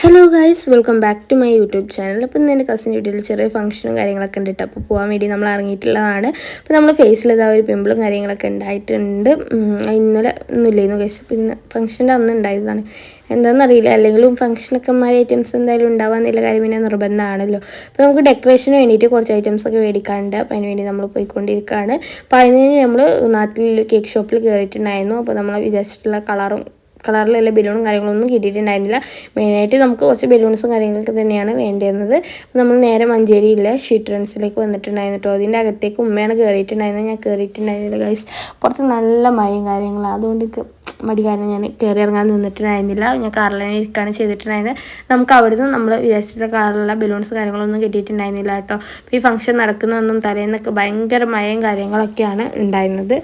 Hello guys welcome back to my YouTube channel അപ്പം ഇന്ന് എന്റെ കസിൻ വീട്ടിൽ ചെറിയ ഫംഗ്ഷനും കാര്യങ്ങളൊക്കെ ഉണ്ട്. അപ്പോൾ പോകാൻ വേണ്ടി നമ്മൾ ഇറങ്ങിയിട്ടുള്ളതാണ്. അപ്പോൾ നമ്മൾ ഫേസിൽ ഇതാ ഒരു പിമ്പിളും കാര്യങ്ങളൊക്കെ ഉണ്ടായിട്ടുണ്ട്. ഇന്നലെ ഒന്നുമില്ലായിരുന്നു ഗൈസ് പിന്നെ ഫംഗ്ഷന്റെ അന്ന് ഉണ്ടായതാണ്. എന്താണെന്നറിയില്ല അല്ലെങ്കിലും ഫംഗ്ഷനൊക്കെ മാറി ഐറ്റംസ് എന്തായാലും ഉണ്ടാവാന്നില്ല കാര്യം പിന്നെ നിർബന്ധമാണല്ലോ. അപ്പോൾ നമുക്ക് ഡെക്കറേഷന് വേണ്ടിയിട്ട് കുറച്ച് ഐറ്റംസ് ഒക്കെ മേടിക്കാനുണ്ട് അപ്പോൾ അതിന് വേണ്ടി നമ്മൾ പോയിക്കൊണ്ടിരിക്കുകയാണ് അപ്പോൾ അതിന് നമ്മൾ നാട്ടിൽ കേക്ക് ഷോപ്പിൽ കയറിയിട്ടുണ്ടായിരുന്നു അപ്പോൾ നമ്മൾ വിചാരിച്ചിട്ടുള്ള കളറും കളറിലുള്ള ബലൂണും കാര്യങ്ങളൊന്നും കിട്ടിയിട്ടുണ്ടായിരുന്നില്ല. മെയിനായിട്ട് നമുക്ക് കുറച്ച് ബലൂൺസും കാര്യങ്ങളൊക്കെ തന്നെയാണ് വേണ്ടിയിരുന്നത് നമ്മൾ നേരെ മഞ്ചേരിയിലെ ഷീറ്റ് റൺസിലേക്ക് വന്നിട്ടുണ്ടായിരുന്നു കേട്ടോ അതിന്റെ അകത്തേക്ക് ഉമ്മയാണ് കയറിയിട്ടുണ്ടായിരുന്നത് ഞാൻ കയറിയിട്ടുണ്ടായിരുന്നില്ല ഗൈസ് കുറച്ച് നല്ല മഴയും കാര്യങ്ങളാണ്. അതുകൊണ്ട് മടി കാരണം ഞാൻ കയറി ഇറങ്ങാൻ നിന്നിട്ടുണ്ടായിരുന്നില്ല. ഞാൻ കാറിൽ തന്നെ ഇരിക്കുകയാണ് ചെയ്തിട്ടുണ്ടായിരുന്നത്. നമുക്ക് അവിടുന്ന് നമ്മൾ വിചാരിച്ചിട്ട് കാറിലുള്ള ബലൂൺസ് കാര്യങ്ങളൊന്നും കിട്ടിയിട്ടുണ്ടായിരുന്നില്ല കേട്ടോ. അപ്പോൾ ഈ ഫംഗ്ഷൻ നടക്കുന്നതൊന്നും തലേന്നൊക്കെ ഭയങ്കര മഴയും കാര്യങ്ങളൊക്കെയാണ് ഉണ്ടായിരുന്നത്.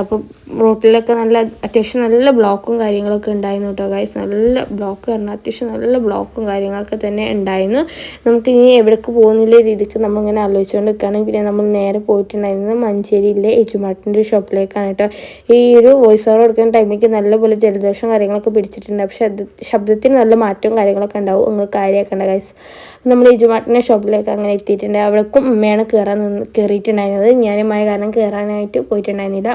അപ്പോൾ റോട്ടിലൊക്കെ നല്ല അത്യാവശ്യം നല്ല ബ്ലോക്കും കാര്യങ്ങളൊക്കെ ഉണ്ടായിരുന്നു കേട്ടോ ഗൈസ് നല്ല ബ്ലോക്ക് കാരണം അത്യാവശ്യം നല്ല ബ്ലോക്കും കാര്യങ്ങളൊക്കെ തന്നെ ഉണ്ടായിരുന്നു. നമുക്ക് ഇനി എവിടേക്ക് പോകുന്നില്ല രീതിക്ക് നമ്മളിങ്ങനെ ആലോചിച്ചുകൊണ്ട് നിൽക്കുകയാണ് പിന്നെ നമ്മൾ നേരെ പോയിട്ടുണ്ടായിരുന്നത് മഞ്ചേരിയിലെ എജുമാട്ടിന്റെ ഷോപ്പിലേക്കാണ് കേട്ടോ. ഈ ഒരു വോയിസ് ഓവർ കൊടുക്കുന്ന ടൈമിലേക്ക് നല്ലപോലെ ജലദോഷം കാര്യങ്ങളൊക്കെ പിടിച്ചിട്ടുണ്ട്. പക്ഷെ ശബ്ദത്തിന് നല്ല മാറ്റവും കാര്യങ്ങളൊക്കെ ഉണ്ടാവും. നിങ്ങൾ കാര്യമാക്കേണ്ട ഗൈസ് നമ്മൾ ഇജുമാട്ടിന്റെ ഷോപ്പിലേക്ക് അങ്ങനെ എത്തിയിട്ടുണ്ട്. അവൾക്കും ഉമ്മയാണ് കയറാൻ നിന്ന് കയറിയിട്ടുണ്ടായിരുന്നത് ഞാൻ മഴ കാരണം കയറാനായിട്ട് പോയിട്ടുണ്ടായിരുന്നില്ല.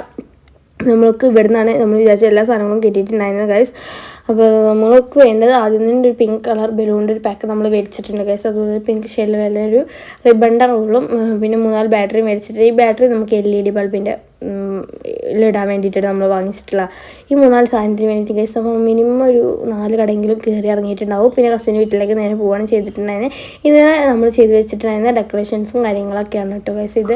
നമ്മൾക്ക് ഇവിടെ നിന്നാണ് നമ്മൾ വിചാരിച്ച എല്ലാ സാധനങ്ങളും കിട്ടിയിട്ടുണ്ടായിരുന്നത് ഗൈസ് അപ്പോൾ നമ്മൾക്ക് വേണ്ടത് ആദ്യം തന്നെ ഒരു പിങ്ക് കളർ ബലൂണിന്റെ ഒരു പാക്ക് നമ്മൾ മേടിച്ചിട്ടുണ്ട് ഗൈസ് അതുപോലെ പിങ്ക് ഷെല്ല് വല്ല ഒരു റിബണ്ട റോളും പിന്നെ മൂന്നാൽ ബാറ്ററി മേടിച്ചിട്ട് ഈ ബാറ്ററി നമുക്ക് എൽ ഇ ഡി ബൾബിന്റെ ഇടാൻ വേണ്ടിയിട്ടാണ് നമ്മൾ വാങ്ങിച്ചിട്ടുള്ള ഈ മൂന്നാൽ സാധനത്തിന് വേണ്ടിയിട്ട് ഗൈസ് അപ്പോൾ മിനിമം ഒരു നാല് കടയെങ്കിലും കയറി ഇറങ്ങിയിട്ടുണ്ടാവും. പിന്നെ കസിന്റെ വീട്ടിലേക്ക് നേരെ പോവുകയാണ് ചെയ്തിട്ടുണ്ടായിരുന്നത് ഇതിന് നമ്മൾ ചെയ്ത് വെച്ചിട്ടുണ്ടായിരുന്ന ഡെക്കറേഷൻസും കാര്യങ്ങളൊക്കെയാണ് കേട്ടോ ഗൈസ് ഇത്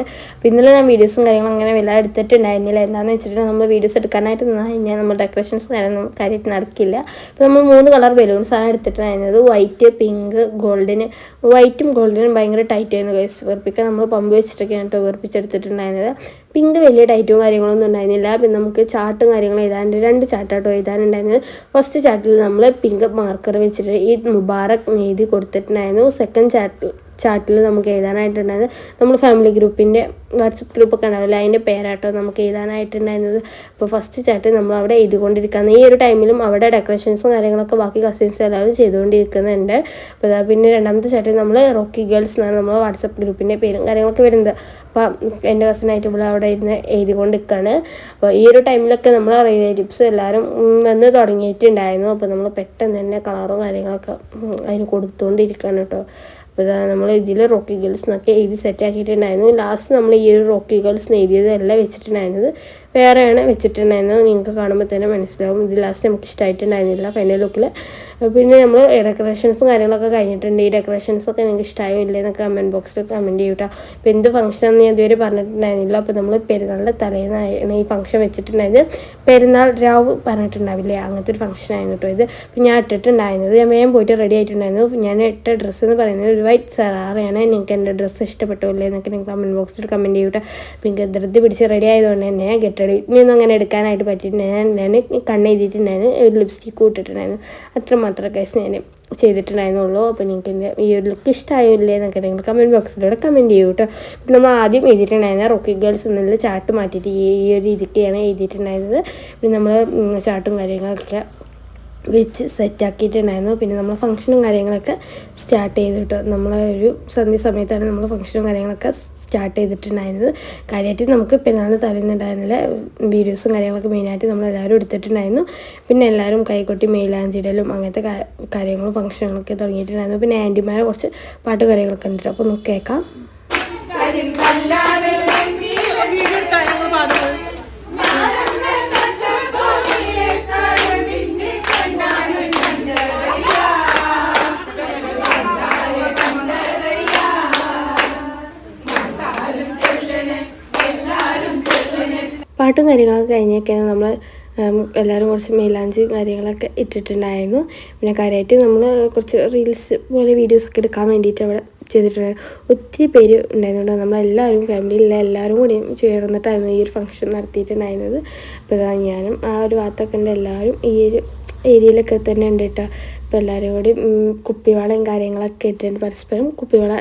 ഇന്നലെ ഞാൻ വീഡിയോസും കാര്യങ്ങളും അങ്ങനെ വല്ല എടുത്തിട്ടുണ്ടായിരുന്നില്ല. എന്താണെന്ന് വെച്ചിട്ടുണ്ടെങ്കിൽ നമ്മൾ വീഡിയോസ് എടുക്കാനായിട്ട് നിന്ന് കഴിഞ്ഞാൽ നമ്മൾ ഡെക്കറേഷൻസ് കാര്യമൊന്നും കാര്യമായിട്ട് നടക്കില്ല. അപ്പോൾ നമ്മൾ മൂന്ന് കളർ ബലൂൺസാണ് എടുത്തിട്ടുണ്ടായിരുന്നത്. വൈറ്റ് പിങ്ക് ഗോൾഡിന് വൈറ്റും ഗോൾഡിനും ഭയങ്കര ടൈറ്റ് ആയിരുന്നു ഗൈസ് വെറുപ്പിക്കാൻ നമ്മൾ പമ്പ് വെച്ചിട്ടൊക്കെയാണ് കേട്ടോ വെറുപ്പിച്ചെടുത്തിട്ടുണ്ടായിരുന്നത്. പിങ്ക് വലിയ ടൈറ്റും കാര്യങ്ങളൊന്നും ഉണ്ടായിരുന്നില്ല. പിന്നെ നമുക്ക് ചാർട്ടും കാര്യങ്ങളും എഴുതാനുണ്ട്. രണ്ട് ചാർട്ടാട്ടോ എഴുതാനുണ്ടായിരുന്നു ഫസ്റ്റ് ചാർട്ടിൽ നമ്മൾ പിങ്ക് മാർക്കർ വെച്ചിട്ട് ഈ മുബാറക് എഴുതി കൊടുത്തിട്ടുണ്ടായിരുന്നു. സെക്കൻഡ് ചാർട്ടിൽ ചാർട്ടിൽ നമുക്ക് എഴുതാനായിട്ടുണ്ടായത് നമ്മൾ ഫാമിലി ഗ്രൂപ്പിന്റെ വാട്സപ്പ് ഗ്രൂപ്പൊക്കെ ഉണ്ടാവില്ല? അതിന്റെ പേരാട്ടോ നമുക്ക് എഴുതാനായിട്ടുണ്ടായിരുന്നത്. അപ്പോൾ ഫസ്റ്റ് ചാർട്ട് നമ്മൾ അവിടെ എഴുതിക്കൊണ്ടിരിക്കുകയാണ് ഈ ഒരു ടൈമിലും അവിടെ ഡെക്കറേഷൻസും കാര്യങ്ങളൊക്കെ ബാക്കി കസിൻസ് എല്ലാവരും ചെയ്തുകൊണ്ടിരിക്കുന്നുണ്ട്. അപ്പോൾ അതാ പിന്നെ രണ്ടാമത്തെ ചാർട്ടിൽ നമ്മൾ റോക്കി ഗേൾസ് എന്നാണ് നമ്മൾ വാട്സപ്പ് ഗ്രൂപ്പിന്റെ പേരും കാര്യങ്ങളൊക്കെ വരുന്നത്. അപ്പോൾ എന്റെ കസിനായിട്ട് ഇവിടെ അവിടെ ഇരുന്ന് എഴുതിക്കൊണ്ടിരിക്കുകയാണ് അപ്പോൾ ഈ ഒരു ടൈമിലൊക്കെ നമ്മൾ റിലേറ്റീവ്സ് എല്ലാവരും വന്ന് തുടങ്ങിയിട്ടുണ്ടായിരുന്നു. അപ്പോൾ നമ്മൾ പെട്ടെന്ന് തന്നെ കളറും കാര്യങ്ങളൊക്കെ അതിന് കൊടുത്തുകൊണ്ടിരിക്കുകയാണ് കേട്ടോ. അപ്പോൾ ഇതാ നമ്മൾ ഇതിൽ റോക്കി ഗേൾസ് എന്നൊക്കെ എഴുതി സെറ്റ് ആക്കിയിട്ടുണ്ടായിരുന്നു. ലാസ്റ്റ് നമ്മൾ ഈ ഒരു റോക്കി ഗേൾസ് എഴുതിയതല്ല വെച്ചിട്ടുണ്ടായിരുന്നത്. വേറെയാണ് വെച്ചിട്ടുണ്ടായിരുന്നത്. നിങ്ങൾക്ക് കാണുമ്പോൾ തന്നെ മനസ്സിലാവും. ഇത് ലാസ്റ്റ് നമുക്ക് ഇഷ്ടമായിട്ടുണ്ടായിരുന്നില്ല ഫൈനൽ ലുക്കിൽ പിന്നെ നമ്മൾ ഡെക്കറേഷൻസും കാര്യങ്ങളൊക്കെ കഴിഞ്ഞിട്ടുണ്ട്. ഈ ഡെക്കറേഷൻസ് ഒക്കെ നിങ്ങൾക്ക് ഇഷ്ടമായോ ഇല്ലേ എന്നൊക്കെ കമന്റ് ബോക്സിൽ കമന്റ് ചെയ്യൂട്ടോ. അപ്പോൾ എന്ത് ഫംഗ്ഷൻ ഞാൻ ഇതുവരെ പറഞ്ഞിട്ടുണ്ടായിരുന്നില്ല. അപ്പോൾ നമ്മൾ പെരുന്നാളിന്റെ തലേന്നാണ് ഈ ഫംഗ്ഷൻ വെച്ചിട്ടുണ്ടായിരുന്നത്. പെരുന്നാൾ രാവ് പറഞ്ഞിട്ടുണ്ടാവില്ലേ? അങ്ങനത്തെ ഒരു ഫംഗ്ഷൻ ആയിരുന്നു കേട്ടോ ഇത്. അപ്പോൾ ഞാൻ ഇട്ടിട്ടുണ്ടായിരുന്നത്. ഞാൻ വേഗം പോയിട്ട് റെഡി ആയിട്ടുണ്ടായിരുന്നു. ഞാൻ ഇട്ട ഡ്രസ്സ് എന്ന് പറയുന്നത് ഒരു വൈറ്റ് സറാറയാണ് നിങ്ങൾക്ക് എന്റെ ഡ്രസ്സ് ഇഷ്ടപ്പെട്ടോ ഇല്ലേ എന്നൊക്കെ നിങ്ങൾക്ക് കമന്റ് ബോക്സിൽ കമന്റ് ചെയ്യൂട്ടോ. അപ്പോൾ എനിക്ക് ധൃതി പിടിച്ച് റെഡി ആയതുകൊണ്ട് തന്നെ ഗെറ്റ് റെഡി ഇനിയൊന്നും അങ്ങനെ എടുക്കാനായിട്ട് പറ്റിയിട്ടുണ്ടായിരുന്നു ഞാൻ കണ്ണെഴുതിയിട്ടുണ്ടായിരുന്നു. ഒരു ലിപ്സ്റ്റിക്ക് ഇട്ടിട്ടുണ്ടായിരുന്നു. അത്ര മാത്രം കേസ് ഞാൻ ചെയ്തിട്ടുണ്ടായിരുന്നുള്ളൂ. അപ്പോൾ നിങ്ങൾക്ക് എന്റെ ഈ ഒരു ലുക്ക് ഇഷ്ടമായോ ഇല്ലേ എന്നൊക്കെ നിങ്ങൾ കമന്റ് ബോക്സിലൂടെ കമന്റ് ചെയ്യൂ കേട്ടോ പിന്നെ നമ്മൾ ആദ്യം എഴുതിയിട്ടുണ്ടായിരുന്ന റോക്കി ഗേൾസ് എന്നുള്ള ചാർട്ട് മാറ്റിയിട്ട് ഈ ഒരു രീതിക്കാണ് എഴുതിയിട്ടുണ്ടായിരുന്നത്. പിന്നെ നമ്മൾ ചാർട്ടും കാര്യങ്ങളൊക്കെ വെച്ച് സെറ്റാക്കിയിട്ടുണ്ടായിരുന്നു പിന്നെ നമ്മൾ ഫംഗ്ഷനും കാര്യങ്ങളൊക്കെ സ്റ്റാർട്ട് ചെയ്തിട്ട് നമ്മൾ ഒരു സന്ധ്യ സമയത്താണ് നമ്മൾ ഫംഗ്ഷനും കാര്യങ്ങളൊക്കെ സ്റ്റാർട്ട് ചെയ്തിട്ടുണ്ടായിരുന്നത്. കാര്യമായിട്ട് നമുക്ക് പെരുന്നാളിന് തലേന്നുണ്ടായിരുന്നില്ല. വീഡിയോസും കാര്യങ്ങളൊക്കെ മെയിനായിട്ട് നമ്മൾ എല്ലാവരും എടുത്തിട്ടുണ്ടായിരുന്നു. പിന്നെ എല്ലാവരും കൈകൊട്ടി മെയിലാഞ്ചിടലും അങ്ങനത്തെ കാര്യങ്ങളും ഫംഗ്ഷനുകളൊക്കെ തുടങ്ങിയിട്ടുണ്ടായിരുന്നു. പിന്നെ ആന്റിമാരെ കുറച്ച് പാട്ട് കാര്യങ്ങളൊക്കെ ഉണ്ട് അപ്പോൾ നമുക്ക് കേൾക്കാം. പാട്ടും കാര്യങ്ങളൊക്കെ കഴിഞ്ഞൊക്കെയാണ് നമ്മൾ എല്ലാവരും കുറച്ച് മൈലാഞ്ചി കാര്യങ്ങളൊക്കെ ഇട്ടിട്ടുണ്ടായിരുന്നു. പിന്നെ കാര്യമായിട്ട് നമ്മൾ കുറച്ച് റീൽസ് പോലെ വീഡിയോസൊക്കെ എടുക്കാൻ വേണ്ടിയിട്ട് അവിടെ ചെയ്തിട്ടുണ്ടായിരുന്നു ഒത്തിരി പേര് ഉണ്ടായിരുന്നുണ്ട് നമ്മളെല്ലാവരും ഫാമിലിയിലെ എല്ലാവരും കൂടി ചേർന്നിട്ടായിരുന്നു ഈ ഒരു ഫംഗ്ഷൻ നടത്തിയിട്ടുണ്ടായിരുന്നത്. അപ്പോൾ ഞാനും ആ ഒരു ഭാഗത്തൊക്കെ ഉണ്ട് എല്ലാവരും ഈ ഒരു ഏരിയയിലൊക്കെ തന്നെ ഉണ്ട് കേട്ടോ അപ്പോൾ എല്ലാവരും കൂടി കുപ്പിവളയും കാര്യങ്ങളൊക്കെ ഇട്ടിട്ടുണ്ട് പരസ്പരം കുപ്പിവള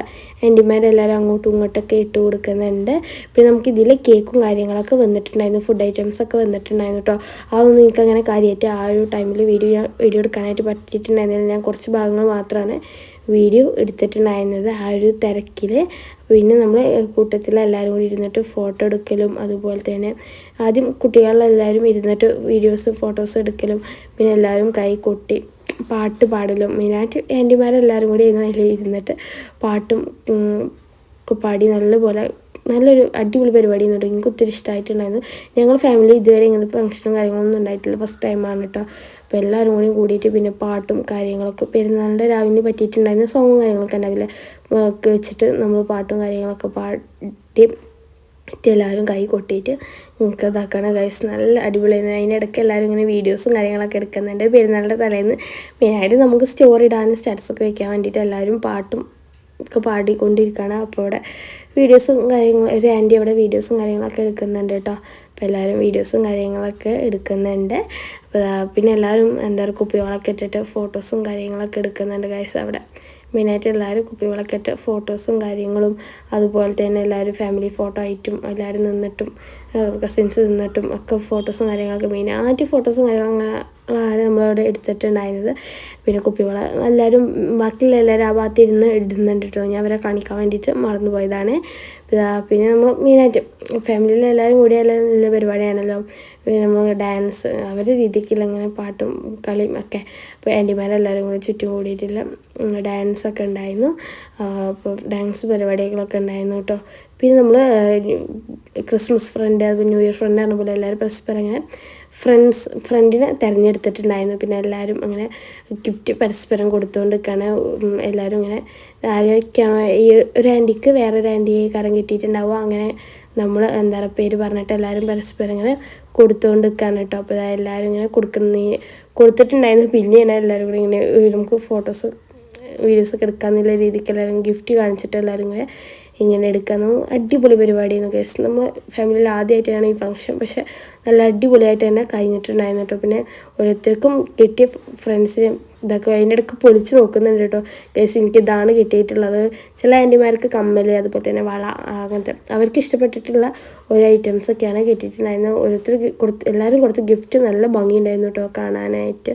ആന്റിമാരെല്ലാവരും അങ്ങോട്ടും ഇങ്ങോട്ടൊക്കെ ഇട്ട് കൊടുക്കുന്നുണ്ട്. പിന്നെ നമുക്ക് ഇതിൽ കേക്കും കാര്യങ്ങളൊക്കെ വന്നിട്ടുണ്ടായിരുന്നു ഫുഡ് ഐറ്റംസ് ഒക്കെ വന്നിട്ടുണ്ടായിരുന്നു കേട്ടോ അതൊന്നും എനിക്ക് അങ്ങനെ കാര്യമായിട്ട് ആ ഒരു ടൈമിൽ വീഡിയോ വീഡിയോ എടുക്കാനായിട്ട് പറ്റിയിട്ടുണ്ടായിരുന്നില്ല. ഞാൻ കുറച്ച് ഭാഗങ്ങൾ മാത്രമാണ് വീഡിയോ എടുത്തിട്ടുണ്ടായിരുന്നത് ആ ഒരു തിരക്കിൽ പിന്നെ നമ്മൾ കൂട്ടത്തിൽ എല്ലാവരും കൂടി ഇരുന്നിട്ട് ഫോട്ടോ എടുക്കലും അതുപോലെ തന്നെ ആദ്യം കുട്ടികളെല്ലാവരും ഇരുന്നിട്ട് വീഡിയോസും ഫോട്ടോസും എടുക്കലും പിന്നെ എല്ലാവരും കൈ കൊട്ടി പാട്ട് പാടലും. മെയിനായിട്ട് ആന്റിമാരെല്ലാവരും കൂടി അതിൽ ഇരുന്നിട്ട് പാട്ടും ഒക്കെ പാടി നല്ലപോലെ നല്ലൊരു അടിപൊളി പരിപാടി എന്നുണ്ട് എനിക്ക് ഒത്തിരി ഇഷ്ടമായിട്ടുണ്ടായിരുന്നു ഞങ്ങൾ ഫാമിലി ഇതുവരെ ഇങ്ങനെ ഫംഗ്ഷനും കാര്യങ്ങളൊന്നും ഉണ്ടായിട്ടില്ല. ഫസ്റ്റ് ടൈമാണ് കേട്ടോ. അപ്പോൾ എല്ലാവരും കൂടി കൂടിയിട്ട് പിന്നെ പാട്ടും കാര്യങ്ങളൊക്കെ പെരുന്നാളിന്റെ രാവിലെ പറ്റിയിട്ടുണ്ടായിരുന്ന സോങ്ങും കാര്യങ്ങളൊക്കെ ഉണ്ടാവില്ല വെച്ചിട്ട് നമ്മൾ പാട്ടും കാര്യങ്ങളൊക്കെ പാടി എല്ലാവരും കൈ കൊട്ടിയിട്ട് നമുക്ക് ഇതാക്കണം ഗൈസ് നല്ല അടിപൊളിയായിരുന്നു. അതിനിടയ്ക്ക് എല്ലാവരും ഇങ്ങനെ വീഡിയോസും കാര്യങ്ങളൊക്കെ എടുക്കുന്നുണ്ട്. പെരുന്നാളിന്റെ തലേന്ന് മെയിനായിട്ട് നമുക്ക് സ്റ്റോറി ഇടാനും സ്റ്റാറ്റസൊക്കെ വെക്കാൻ വേണ്ടിയിട്ട് എല്ലാവരും പാട്ടും ഒക്കെ പാടിക്കൊണ്ടിരിക്കുകയാണ് അപ്പോൾ ഇവിടെ വീഡിയോസും കാര്യങ്ങളും ഒരു ആന്റി അവിടെ വീഡിയോസും കാര്യങ്ങളൊക്കെ എടുക്കുന്നുണ്ട് കേട്ടോ. അപ്പോൾ എല്ലാവരും വീഡിയോസും കാര്യങ്ങളൊക്കെ എടുക്കുന്നുണ്ട്. അപ്പോൾ പിന്നെ എല്ലാവരും എന്താ പറയുക കുപ്പികളൊക്കെ ഇട്ടിട്ട് ഫോട്ടോസും കാര്യങ്ങളൊക്കെ എടുക്കുന്നുണ്ട് ഗൈസ് അവിടെ. മെയിനായിട്ട് എല്ലാവരും കുപ്പികളൊക്കെ ഇട്ട് ഫോട്ടോസും കാര്യങ്ങളും അതുപോലെ തന്നെ എല്ലാവരും ഫാമിലി ഫോട്ടോ ആയിട്ടും എല്ലാവരും നിന്നിട്ടും കസിൻസ് നിന്നിട്ടും ഒക്കെ ഫോട്ടോസും കാര്യങ്ങളൊക്കെ മെയിൻ ആദ്യം ഫോട്ടോസും കാര്യങ്ങളാണ് നമ്മളവിടെ എടുത്തിട്ടുണ്ടായിരുന്നത്. പിന്നെ കുപ്പിവള എല്ലാവരും ബാക്കിയുള്ള എല്ലാവരും ആ ഭാഗത്ത് ഇരുന്ന് ഇടുന്നുണ്ട് കേട്ടോ. ഞാൻ അവരെ കാണിക്കാൻ വേണ്ടിയിട്ട് മറന്നു പോയതാണ്. പിന്നെ നമ്മൾ മെയിനായിട്ട് ഫാമിലിയിൽ എല്ലാവരും കൂടി എല്ലാവരും നല്ല പരിപാടിയാണല്ലോ. പിന്നെ നമ്മൾ ഡാൻസ് അവരുടെ രീതിക്കുള്ള അങ്ങനെ പാട്ടും കളിയും ഒക്കെ. അപ്പോൾ ആന്റിമാരെല്ലാവരും കൂടി ചുറ്റും കൂടിയിട്ടുള്ള ഡാൻസ് ഒക്കെ ഉണ്ടായിരുന്നു. അപ്പോൾ ഡാൻസ് പരിപാടികളൊക്കെ ഉണ്ടായിരുന്നു കേട്ടോ. പിന്നെ നമ്മൾ Christmas friend new year friend ആണ് പോലെ എല്ലാവരും പരസ്പരം അങ്ങനെ ഫ്രണ്ട്സ് ഫ്രണ്ടിനെ തിരഞ്ഞെടുത്തിട്ടുണ്ടായിരുന്നു. പിന്നെ എല്ലാവരും അങ്ങനെ ഗിഫ്റ്റ് പരസ്പരം കൊടുത്തുകൊണ്ടിരിക്കുകയാണ് എല്ലാവരും ഇങ്ങനെ ആരൊക്കെയാണോ ഈ ഒരു ആന്റിക്ക് വേറൊരു ആന്റിയെ കരം കിട്ടിയിട്ടുണ്ടാവുക. അങ്ങനെ നമ്മൾ എന്താ പറയുക പേര് പറഞ്ഞിട്ട് എല്ലാവരും പരസ്പരം ഇങ്ങനെ കൊടുത്തുകൊണ്ട് നിൽക്കുകയാണ് കേട്ടോ അപ്പോൾ എല്ലാവരും ഇങ്ങനെ കൊടുക്കുന്ന കൊടുത്തിട്ടുണ്ടായിരുന്നു. പിന്നെയാണ് എല്ലാവരും കൂടി ഇങ്ങനെ നമുക്ക് ഫോട്ടോസ് വീഡിയോസൊക്കെ എടുക്കാമെന്നുള്ള രീതിക്ക് എല്ലാവരും ഗിഫ്റ്റ് കാണിച്ചിട്ട് എല്ലാവരും ഇങ്ങനെ ഇങ്ങനെ എടുക്കാമെന്ന് അടിപൊളി പരിപാടിയാണ് കേസ് നമ്മൾ ഫാമിലിയിൽ ആദ്യമായിട്ടാണ് ഈ ഫംഗ്ഷൻ പക്ഷെ നല്ല അടിപൊളിയായിട്ട് തന്നെ കഴിഞ്ഞിട്ടുണ്ടായിരുന്നു കേട്ടോ പിന്നെ ഓരോരുത്തർക്കും കിട്ടിയ ഫ്രണ്ട്സിനും ഇതൊക്കെ അതിന്റെ ഇടയ്ക്ക് പൊളിച്ച് നോക്കുന്നുണ്ട് കേട്ടോ കേസ് എനിക്ക് ഇതാണ് കിട്ടിയിട്ടുള്ളത്. ചില ആന്റിമാർക്ക് കമ്മൽ അതുപോലെ തന്നെ വള അങ്ങനത്തെ അവർക്ക് ഇഷ്ടപ്പെട്ടിട്ടുള്ള ഓരോ ഐറ്റംസൊക്കെയാണ് കിട്ടിയിട്ടുണ്ടായിരുന്നത്. ഓരോരുത്തർ കൊടുത്ത് എല്ലാവരും കൊടുത്ത ഗിഫ്റ്റ് നല്ല ഭംഗിയുണ്ടായിരുന്നു കേട്ടോ കാണാനായിട്ട്.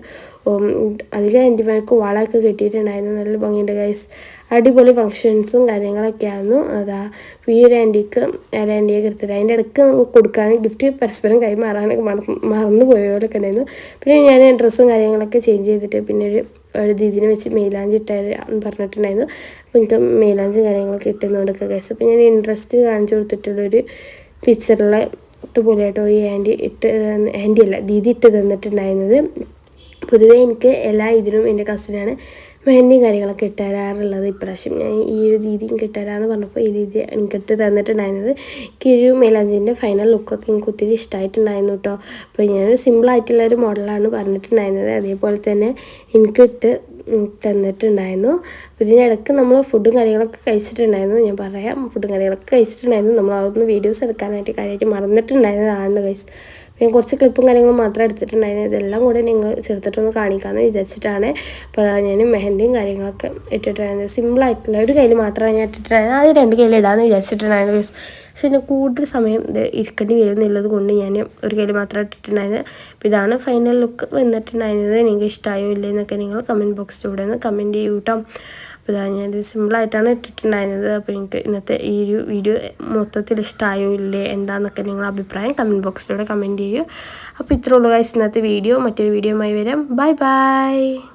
അതിലെ ആന്റിമാർക്ക് വളമൊക്കെ കിട്ടിയിട്ടുണ്ടായിരുന്നു. നല്ല ഭംഗിയുണ്ട് ഗൈസ് അടിപൊളി ഫങ്ഷൻസും കാര്യങ്ങളൊക്കെ ആയിരുന്നു അതാ പി ഒരു ആന്റിക്ക് ഒരു ആന്റിയൊക്കെ എടുത്തിട്ട് അതിന്റെ ഇടയ്ക്ക് കൊടുക്കാൻ ഗിഫ്റ്റ് പരസ്പരം കൈമാറാനൊക്കെ മറ മറന്നു പോയവരൊക്കെ ഉണ്ടായിരുന്നു. പിന്നെ ഞാൻ ഡ്രസ്സും കാര്യങ്ങളൊക്കെ ചേഞ്ച് ചെയ്തിട്ട് പിന്നെ ഒരു ഒരു ദീദിനെ വെച്ച് മെയിലാഞ്ചി ഇട്ടാന്ന് പറഞ്ഞിട്ടുണ്ടായിരുന്നു. അപ്പോൾ എനിക്ക് മെയിലാഞ്ചും കാര്യങ്ങളൊക്കെ ഇട്ടുന്നതുകൊണ്ടൊക്കെ കേസ് അപ്പോൾ ഞാൻ ഇൻട്രസ്റ്റ് കാണിച്ചു കൊടുത്തിട്ടുള്ളൊരു പിക്ചറിലെ ഇതുപോലെയായിട്ടോ ഈ ആന്റി ഇട്ട് ആന്റി അല്ല ദീദി ഇട്ട് തന്നിട്ടുണ്ടായിരുന്നത്. പൊതുവേ എനിക്ക് എല്ലാ ഇതിനും എന്റെ കസിനാണ് മെഹന്തിയും കാര്യങ്ങളൊക്കെ ഇട്ടുതരാറുള്ളത് ഇപ്രാവശ്യം. ഞാൻ ഈ ഒരു രീതിയും കിട്ടുതരാമെന്ന് പറഞ്ഞപ്പോൾ ഈ രീതി എനിക്കിട്ട് തന്നിട്ടുണ്ടായിരുന്നത്. കിരു മേലാഞ്ചിന്റെ ഫൈനൽ ലുക്കൊക്കെ എനിക്ക് ഒത്തിരി ഇഷ്ടമായിട്ടുണ്ടായിരുന്നു കേട്ടോ. അപ്പോൾ ഞാനൊരു സിമ്പിളായിട്ടുള്ള ഒരു മോഡലാണ് പറഞ്ഞിട്ടുണ്ടായിരുന്നത്. അതേപോലെ തന്നെ എനിക്കിട്ട് തന്നിട്ടുണ്ടായിരുന്നു. ഇതിനിടയ്ക്ക് നമ്മൾ ഫുഡും കാര്യങ്ങളൊക്കെ കഴിച്ചിട്ടുണ്ടായിരുന്നു. ഞാൻ പറയാം ഫുഡും കാര്യങ്ങളൊക്കെ കഴിച്ചിട്ടുണ്ടായിരുന്നു. നമ്മൾ അതൊന്ന് വീഡിയോസ് എടുക്കാനായിട്ട് കാര്യമായിട്ട് മറന്നിട്ടുണ്ടായിരുന്നതാണ് കഴിച്ച് ഞാൻ കുറച്ച് ക്ലിപ്പും കാര്യങ്ങളും മാത്രം എടുത്തിട്ടുണ്ടായിരുന്നു. ഇതെല്ലാം കൂടെ നിങ്ങൾ ചേർത്തിട്ടൊന്ന് കാണിക്കാമെന്ന് വിചാരിച്ചിട്ടാണ് അപ്പോൾ അതാ ഞാൻ മെഹന്തിയും കാര്യങ്ങളൊക്കെ ഇട്ടിട്ടുണ്ടായിരുന്നത്. സിമ്പിളായിട്ടുള്ള ഒരു കയ്യിൽ മാത്രമാണ് ഞാൻ ഇട്ടിട്ടുണ്ടായിരുന്നത്. അത് രണ്ട് കയ്യിൽ ഇടാമെന്ന് വിചാരിച്ചിട്ടുണ്ടായിരുന്നു പക്ഷെ പിന്നെ കൂടുതൽ സമയം ഇത് ഇരിക്കേണ്ടി വരും എന്നുള്ളത് കൊണ്ട് ഞാൻ ഒരു കയ്യിൽ മാത്രം ഇട്ടിട്ടുണ്ടായിരുന്നത്. അപ്പോൾ ഇതാണ് ഫൈനൽ ലുക്ക് വന്നിട്ടുണ്ടായിരുന്നത്. നിങ്ങൾക്ക് ഇഷ്ടമായോ ഇല്ലേ എന്നൊക്കെ നിങ്ങൾ കമന്റ് ബോക്സിലൂടെ ഒന്ന് കമന്റ് ചെയ്യൂ കേട്ടോ അപ്പോൾ ഇതാ ഞാനിത് സിമ്പിളായിട്ടാണ് ഇട്ടിട്ടുണ്ടായിരുന്നത്. അപ്പോൾ എനിക്ക് ഇന്നത്തെ ഈ ഒരു വീഡിയോ മൊത്തത്തിൽ ഇഷ്ടമായോ ഇല്ലേ എന്താണെന്നൊക്കെ നിങ്ങളുടെ അഭിപ്രായം കമന്റ് ബോക്സിലൂടെ കമന്റ് ചെയ്യൂ. അപ്പോൾ ഇത്രേ ഉള്ളൂ ഗൈസ് ഇന്നത്തെ വീഡിയോ മറ്റൊരു വീഡിയോയുമായി വരാം. Bye bye